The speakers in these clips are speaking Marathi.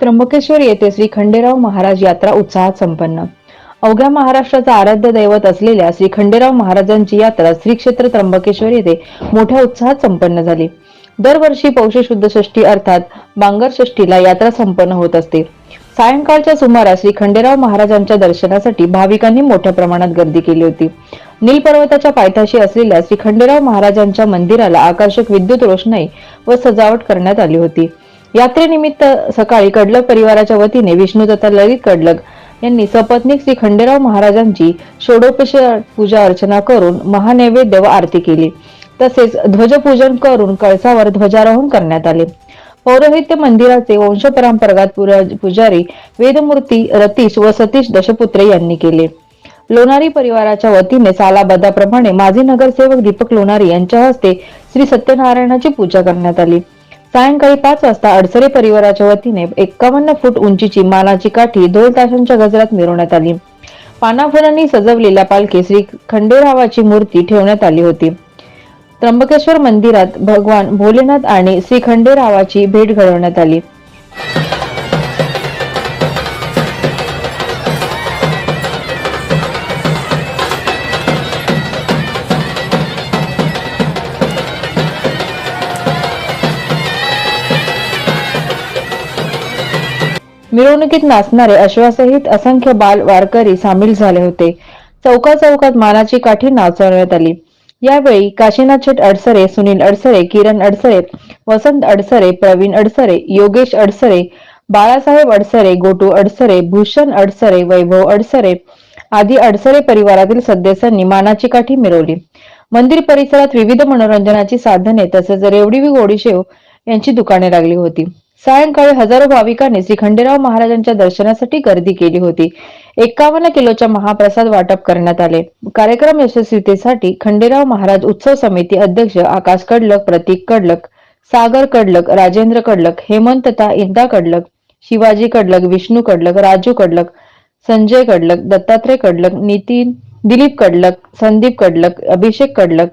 त्र्यंबकेश्वर येथे श्री खंडेराव महाराज यात्रा उत्साहात संपन्न. अवघ्या महाराष्ट्राचा आराध्य दैवत असलेल्या श्री खंडेराव महाराजांची यात्रा श्री क्षेत्र त्र्यंबकेश्वर येथे मोठ्या उत्साहात संपन्न झाली. दरवर्षी पौष शुद्ध षष्टी अर्थात बांगर षष्टीला यात्रा संपन्न होत असते. सायंकाळच्या सुमारास श्री खंडेराव महाराजांच्या दर्शनासाठी भाविकांनी मोठ्या प्रमाणात गर्दी केली होती. नील पर्वताच्या पायथ्याशी असलेल्या श्री खंडेराव महाराजांच्या मंदिराला आकर्षक विद्युत रोषणाई व सजावट करण्यात आली होती. यात्रेनिमित्त सकाळी कडलक परिवाराच्या वतीने विष्णू ललित कडलक यांनी सपत्नीक श्री खंडेराव महाराजांची षोडोपचार पूजा अर्चना करून महानैवेद्य व आरती केली. तसेच ध्वजपूजन करून कळसावर ध्वजारोहण करण्यात आले. पौरोहित्य मंदिराचे वंशपरंपरागत पुजारी वेदमूर्ती रतीश व सतीश दशपुत्रे यांनी केले. लोणारी परिवाराच्या वतीने सालाबदाप्रमाणे माजी नगरसेवक दीपक लोणारी यांच्या हस्ते श्री सत्यनारायणाची पूजा करण्यात आली. सायंकाळी पाच वाजता अडसरे परिवाराच्या वतीने एक्कावन्न फूट उंचीची मानाची काठी ढोल ताशांच्या गजरात मिरवण्यात आली. पानाफुलांनी सजवलेल्या पालखी श्री खंडेरावाची मूर्ती ठेवण्यात आली होती. त्र्यंबकेश्वर मंदिरात भगवान भोलेनाथ आणि श्री खंडेरावाची भेट घडवण्यात आली. मिरवणुकीत नाचणारे अश्वासहित असंख्य बाल वारकरी सामील झाले होते. चौका चौकात मानाची काठी नाचवण्यात आली. यावेळी काशीनाथ छट अडसरे सुनील अडसरे किरण अडसरे वसंत अडसरे प्रवीण अडसरे योगेश अडसरे बाळासाहेब अडसरे गोटू अडसरे भूषण अडसरे वैभव अडसरे आदी अडसरे परिवारातील सदस्यांनी मानाची काठी मिरवली. मंदिर परिसरात विविध मनोरंजनाची साधने तसेच रेवडी गोडीशेव यांची दुकाने लागली होती. सायंकाळी हजारो भाविकांनी श्री खंडेराव महाराजांच्या दर्शनासाठी गर्दी केली होती. एकावन्न किलोच्या महाप्रसाद वाटप करण्यात आले. कार्यक्रम यशस्वीतेसाठी खंडेराव महाराज उत्सव समिती अध्यक्ष आकाश कडलक प्रतीक कडलक सागर कडलक राजेंद्र कडलक हेमंत तथा इंदा कडलक शिवाजी कडलक विष्णू कडलक राजू कडलक संजय कडलक दत्तात्रय कडलक नितीन दिलीप कडलक संदीप कडलक अभिषेक कडलक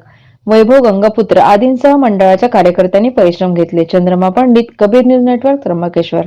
वैभव गंगापुत्र आदींसह मंडळाच्या कार्यकर्त्यांनी परिश्रम घेतले. Chandrama Pandit Kabir news network Trimbakeshwar.